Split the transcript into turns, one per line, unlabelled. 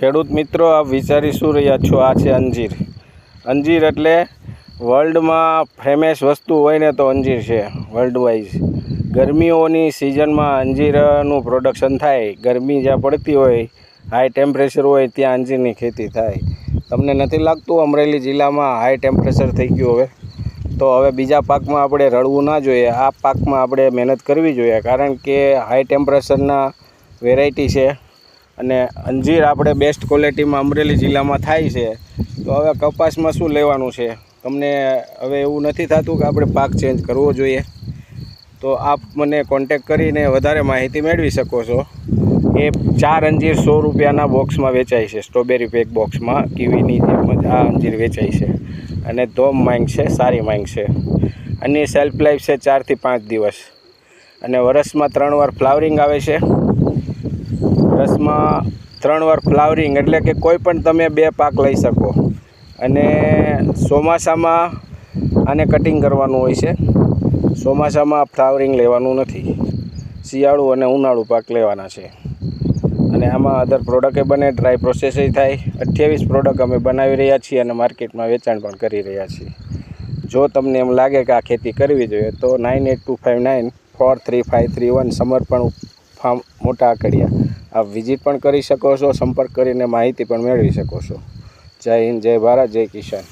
ખેડૂત મિત્રો, આપ વિચારી શું રહ્યા છો? આ છે અંજીર. અંજીર એટલે વર્લ્ડમાં ફેમસ વસ્તુ હોય ને તો અંજીર છે વર્લ્ડ વાઇઝ ગરમીઓની સિઝનમાં અંજીરનું પ્રોડક્શન થાય. ગરમી જ્યાં પડતી હોય હાઈ ટેમ્પરેચર હોય, ત્યાં અંજીરની ખેતી થાય. તમને નથી લાગતું અમરેલી જિલ્લામાં હાઈ ટેમ્પરેચર થઈ ગયું હવે? તો હવે બીજા પાકમાં આપણે રળવું ના જોઈએ. આ પાકમાં આપણે મહેનત કરવી જોઈએ, કારણ કે હાઈ ટેમ્પરેચરના વેરાયટી છે. અને અંજીર આપણે બેસ્ટ ક્વોલિટીમાં અમરેલી જિલ્લામાં થાય છે. તો હવે કપાસમાં શું લેવાનું છે? તમને હવે એવું નથી થતું કે આપણે પાક ચેન્જ કરવો જોઈએ? તો આપ મને કોન્ટેક કરીને વધારે માહિતી મેળવી શકો છો. એ ચાર અંજીર સો રૂપિયાના બોક્સમાં વેચાય છે. સ્ટ્રોબેરી પેક બોક્સમાં કીવીની જેમ આ અંજીર વેચાય છે. અને ધોમ માંગ છે, સારી માંગ છે. આની સેલ્ફ લાઈફ છે ચારથી પાંચ દિવસ. અને વરસમાં ત્રણ વાર ફ્લાવરિંગ આવે છે. વરસમાં ત્રણ વાર ફ્લાવરિંગ એટલે કે કોઈ પણ તમે બે પાક લઈ શકો. અને ચોમાસામાં આને કટિંગ કરવાનું હોય છે. ચોમાસામાં ફ્લાવરિંગ લેવાનું નથી. શિયાળુ અને ઉનાળુ પાક લેવાના છે. અને આમાં અધર પ્રોડક્ટે બને ડ્રાય પ્રોસેસે થાય. અઠ્યાવીસ પ્રોડક્ટ અમે બનાવી રહ્યા છીએ અને માર્કેટમાં વેચાણ પણ કરી રહ્યા છીએ. જો તમને એમ લાગે કે આ ખેતી કરવી જોઈએ તો nine eight two five nine four three five three one Samarpan farm મોટા આકડિયા. આપ વિઝિટ પણ કરી શકો છો, સંપર્ક કરીને માહિતી પણ મેળવી શકો છો. જય હિન્દ, જય ભારત, જય કિસાન.